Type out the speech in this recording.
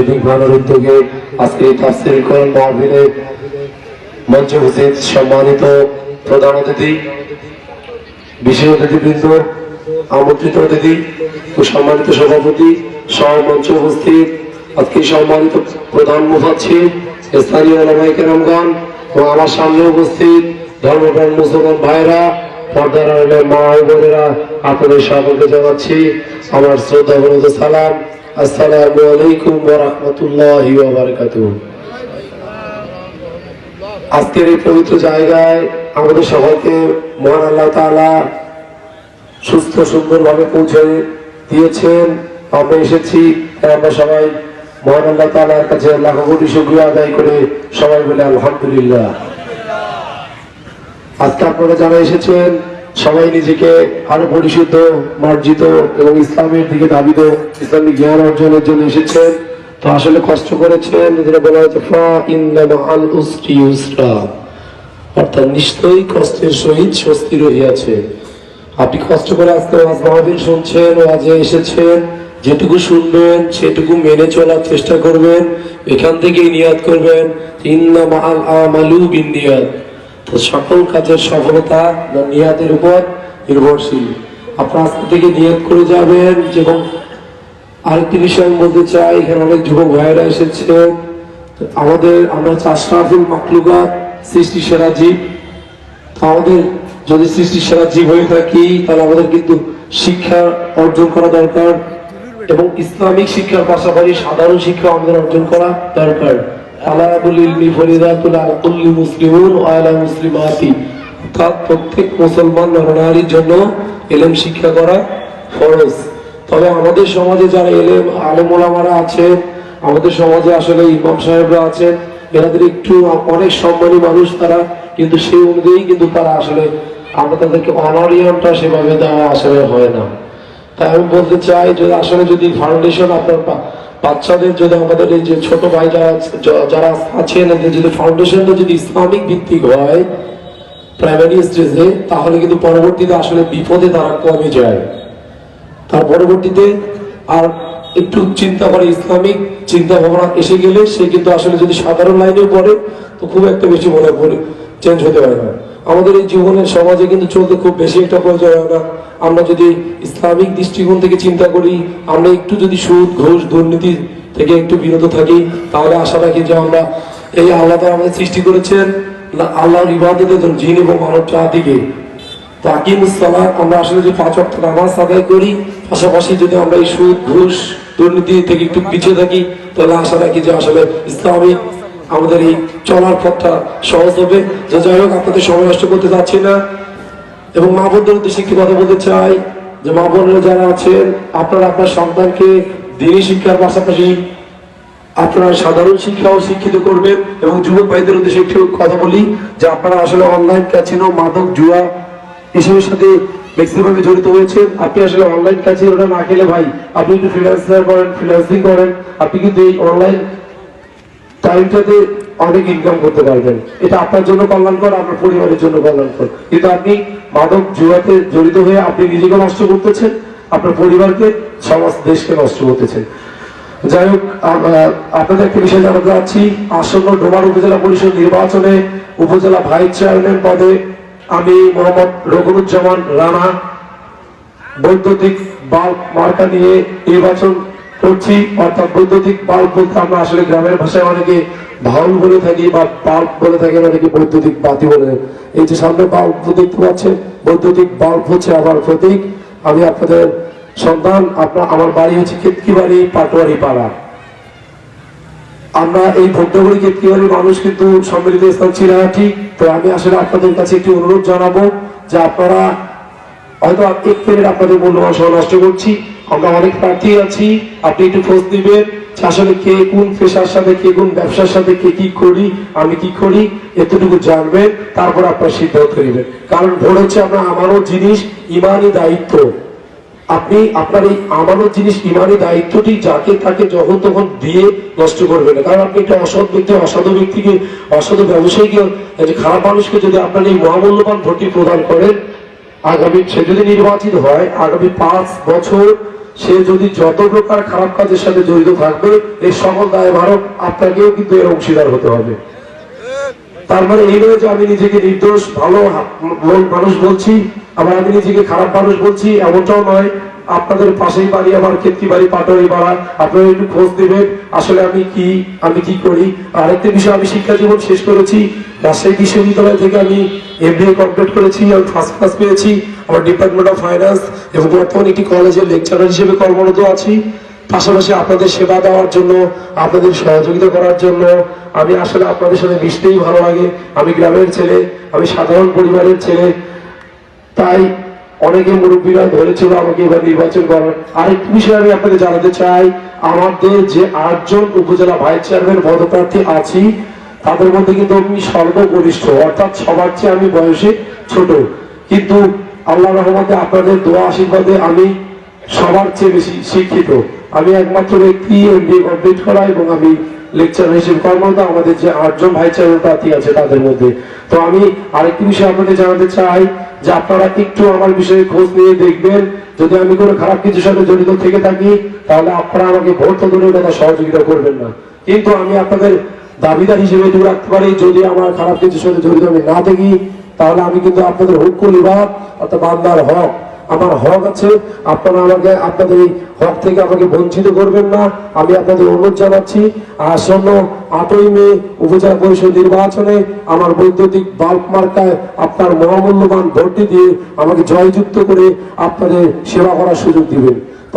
ইদিক ভানোর উদ্যোগে। আজকে এই তাফসীর উপস্থিত সম্মানিত প্রধান অতিথি, বিশেষ অতিথিবৃন্দ, আমন্ত্রিত অতিথি ও সম্মানিত সভাপতি সহ মঞ্চে উপস্থিত। আজকে সম্মানিত প্রধান মুফাচ্ছির স্থানীয় ওলামাই কেরামগণ এবং আমার সামনে উপস্থিত ধর্মপ্রাণ মুসলমান ভাইরা সকলকে আমার শ্রদ্ধা বলতে সালাম। আজকের এই পবিত্র জায়গায় আমাদের সবাইকে মহান আল্লাহ তাআলা সুস্থ, সুন্দরভাবে পৌঁছে দিয়েছেন। আমরা এসেছি আমরা সবাই মহান আল্লাহ তাআলার কাছে লাখ কোটি শুকরিয়া আদায় করে সবাই বলে আলহামদুলিল্লাহ। আজকে আপনারা যারা এসেছেন, সবাই নিজেকে আরও পরিশুদ্ধ, মার্জিত এবং ইসলামের দিকে দাবিত, ইসলামিক জ্ঞান অর্জনের জন্য এসেছেন। তো আসলে কষ্ট করেছেন, যেটা বলা হয়েছে অর্থাৎ নিশ্চয়ই কষ্টের সহিত স্বস্তি রহিয়াছে। আপনি কষ্ট করে আজকে ওয়াজ মাহফিল শুনছেন, ওয়াজে এসেছেন, যেটুকু শুনবেন, সেটুকু মেনে চলার চেষ্টা করবেন, এখান থেকেই নিয়াদ করবেন। ইন্না মাআল আমালু বিনিয়াত তো সকল কাজের সফলতা বা নিয়াতের উপর নির্ভরশীল। আপনার আজকে থেকে নিয়াত করে যাবেন যেমন আরেকটি বিষয় আমি বলতে চাই, এখানে অনেক যুবক ভাইয়েরা এসেছে। আমাদের, আমরা হচ্ছে মাকলুকা সৃষ্টি সেরা জীব। আমাদের যদি সৃষ্টি সেরা জীব হয়ে থাকি, তাহলে আমাদের কিন্তু শিক্ষা অর্জন করা দরকার এবং ইসলামিক শিক্ষার পাশাপাশি সাধারণ শিক্ষা আমাদের অর্জন করা দরকার। প্রত্যেক মুসলমান জন্য এলেম শিক্ষা করা ফরজ। তবে আমাদের সমাজে যারা এলেম আমাদের সমাজে আসলে ইমাম সাহেবরা আছেন, এনাদের একটু অনেক সম্মানী মানুষ তারা, কিন্তু সেই অনুযায়ী কিন্তু তারা আসলে আমরা তাদেরকে অনারিয়ামটা সেভাবে দেওয়া আসলে হয় না। তাই আমি বলতে চাই যে আসলে যদি ফাউন্ডেশন আপনার বাচ্চাদের যদি আমাদের এই যে ছোট ভাই যারা আছেন যদি ফাউন্ডেশনটা যদি ইসলামিক ভিত্তিক হয় প্রাইমারি স্টেজে তাহলে কিন্তু পরবর্তীতে আসলে বিপদে তারা কমে যায়। তার পরবর্তীতে আর একটু চিন্তা করে ইসলামিক চিন্তা ভাবনা এসে গেলে সে কিন্তু আসলে যদি সাধারণ লাইনেও পড়ে, তো খুব একটা বেশি মনে পড়ে চেঞ্জ হতে পারে না। আমাদের এই জীবনের সমাজে কিন্তু চলতে খুব বেশি একটা প্রয়োজন হয় না আমরা যদি ইসলামিক দৃষ্টিকোণ থেকে চিন্তা করি, আমরা একটু যদি সুদ, ঘুষ, দুর্নীতি থেকে একটু বিরত থাকি, তাহলে আশা রাখি যে আমরা এই আল্লাহ তাআলা আমাদের সৃষ্টি করেছেন আল্লাহর ইবাদতের জন্য, জিন এবং মানব জাতিকে তো আকিমুসসালাত আমরা আসলে যে পাঁচ ওয়াক্ত নামাজ আদায় করি, পাশাপাশি যদি আমরা এই সুদ, ঘুষ, দুর্নীতি থেকে একটু পিছিয়ে থাকি, তাহলে আশা রাখি যে আসলে ইসলামিক আমাদের এই চলার পথটা সহজ হবে। যে যাই হোক, আপনাদের সময় নষ্ট করতে চাচ্ছি না। এবং মা বোনদের উদ্দেশ্যে একটি কথা বলতে চাই, যে মা বোনেরা যারা আছেন, আপনারা আপনার সন্তানকে দিনী শিক্ষার পাশাপাশি আপনারা সাধারণ শিক্ষাও শিক্ষিত করবেন এবং যুবক ভাইদের উদ্দেশ্যে একটু কথা বলি, যে আপনারা আসলে অনলাইন ক্যাচিনো মাদক জুয়া এসবের সাথে ম্যাক্সিমামে জড়িত হয়েছেন। আপনি আসলে অনলাইন ক্যাচিনোটা না খেলে ভাই, আপনি একটু ফ্রিল্যান্সার করেন ফ্রিল্যান্সিং করেন, আপনি কিন্তু এই অনলাইন টাইমটাতে অনেক ইনকাম করতে পারবেন। এটা আপনার জন্য কল্যাণকর, আপনার পরিবারের জন্য কল্যাণকর। কিন্তু আপনি মাদক জুয়াতে জড়িত হয়ে আপনি নিজেকে নষ্ট করতেছেন, আপনার পরিবারকে, সমাজ, দেশকে নষ্ট করতেছেন। যাই হোক আপনাদের একটা বিষয় জানাতে চাচ্ছি আসন্ন ডোমার উপজেলা পরিষদ নির্বাচনে উপজেলা ভাইস চেয়ারম্যান পদে আমি মোহাম্মদ রঘুরুজ্জামান রানা, বৈদ্যুতিক বাল্ব মার্কা নিয়ে নির্বাচন করছি, অর্থাৎ বৈদ্যুতিক বাল্ব বলতে আমরা আসলে গ্রামের ভাষায় অনেকে ভাউল বলে থাকি বা বাল্ব বলে থাকি, অনেকে বৈদ্যুতিক বাতি বলে। এই যে সামনে বাল্ব দেখতে পাচ্ছেন, বৈদ্যুতিক বাল্ব হচ্ছে আমার প্রতীক। আমি আপনাদের সন্তান, আপনার, আমার বাড়ি হচ্ছে কেতকি বাড়ি পাটোয়ারি পাড়া। আমরা এই ভোক্তাগুলি কেতকিবাড়ির মানুষ কিন্তু সম্মিলিত স্থান ছিল না, ঠিক? তো আমি আসলে আপনাদের কাছে একটি অনুরোধ জানাব যে আপনারা হয়তো এক মিনিট আপনাদের মূল্যবান সময় নষ্ট করছি। আমরা অনেক প্রার্থী আছি। আপনি একটু খোঁজ দিবেন আসলে কে কোন পেশার সাথে, কে কোন ব্যবসার সাথে, কে কি করি, আমি কি করি, এতটুকু জানবেন, তারপর আপনার সিদ্ধান্ত নেবেন। কারণ ভোট হচ্ছে আপনার আমারও জিনিস, ইমানই দায়িত্ব। আপনি আপনার এই আমানত জিনিস ইমানি দায়িত্বটি যাকে তাকে যখন তখন দিয়ে নষ্ট করবেন কারণ আপনি একটা অসৎ ব্যক্তি, অসাধু ব্যক্তিকে, অসাধু ব্যবসায়ীকে খারাপ মানুষকে যদি আপনার এই মহামূল্যবান ভোটটি প্রদান করেন, আগামী সে যদি নির্বাচিত হয়, আগামী পাঁচ বছর সে যদি যত প্রকার খারাপ কাজের সাথে জড়িত থাকবে এই সকল দায় ভারত আপনাকেও কিন্তু এর অংশীদার হতে হবে। তার মানে এই নয় যে আমি নিজেকে নির্দোষ, ভালো মানুষ বলছি, আবার আমি নিজেকে খারাপ মানুষ বলছি, এমনটাও নয়। আপনাদের পাশেই বাড়ি, আমার ক্ষেত্রি বাড়ি পাটরি পাড়া। আপনারা একটু খোঁজ দিবেন আসলে আমি কি আমি কি করি। আরেকটা বিষয়, আমি শিক্ষা জীবন শেষ করেছি। রাজশাহী বিশ্ববিদ্যালয় থেকে আমি এমবিএ কমপ্লিট করেছি, আমি ফার্স্ট ক্লাস পেয়েছি। আমার ডিপার্টমেন্ট অফ ফাইন্যান্স এবং বর্তমানে একটি কলেজের লেকচারার হিসেবে কর্মরত আছি। পাশাপাশি আপনাদের সেবা দেওয়ার জন্য, আপনাদের সহযোগিতা করার জন্য, আমি আসলে আপনাদের সাথে মিশতেই ভালো লাগে। আমি গ্রামের ছেলে, আমি সাধারণ পরিবারের ছেলে। তাই অনেকে মুরব্বীরা ধরেছিল আমাকে এবার নির্বাচন করার। আরেকটি বিষয় আমি আপনাদের জানাতে চাই, আমাদের যে আটজন উপজেলা ভাইস চেয়ারম্যান পদপ্রার্থী আছি, তাদের মধ্যে কিন্তু আমি সর্বকনিষ্ঠ, অর্থাৎ সবার চেয়ে আমি বয়সে ছোট। কিন্তু আল্লাহ রহমতে আপনাদের দোয়া আশীর্বাদে আমি সবার চেয়ে বেশি শিক্ষিত। আমি একমাত্র ব্যক্তি এমবি কমপ্লিট করা এবং আমি লেকচার হিসেবে কর্মরত আমাদের যে আটজন ভাই চেয়ারম্যান প্রার্থী আছে তাদের মধ্যে। তো আমি আরেকটি বিষয় আপনাদের জানাতে চাই যে আপনারা একটু আমার বিষয়ে খোঁজ নিয়ে দেখবেন। যদি আমি কোনো খারাপ কিছুর সাথে জড়িত থেকে থাকি, তাহলে আপনারা আমাকে ভোট তো দূরের কথা সহযোগিতা করবেন না। কিন্তু আমি আপনাদের দাবিদার হিসেবে দূর রাখতে পারি, যদি আমার খারাপ কিছুর সাথে জড়িত আমি না থাকি, তাহলে আমি কিন্তু আপনাদের হুকুম লিবাদ অর্থাৎ বান্দার হক। আমার হক আছে, আপনারা আমাকে, আপনাদের এই হক থেকে আমাকে বঞ্চিত করবেন না। আমি আপনাদের অনুরোধ জানাচ্ছি, আসন্ন আটই মে উপজেলা পরিষদ নির্বাচনে আমার বৈদ্যুতিক বাল্ব মার্কায় আপনার মহামূল্যবান ভোটটি দিয়ে আমাকে জয়যুক্ত করে আপনাদের সেবা করার সুযোগ দিবেন।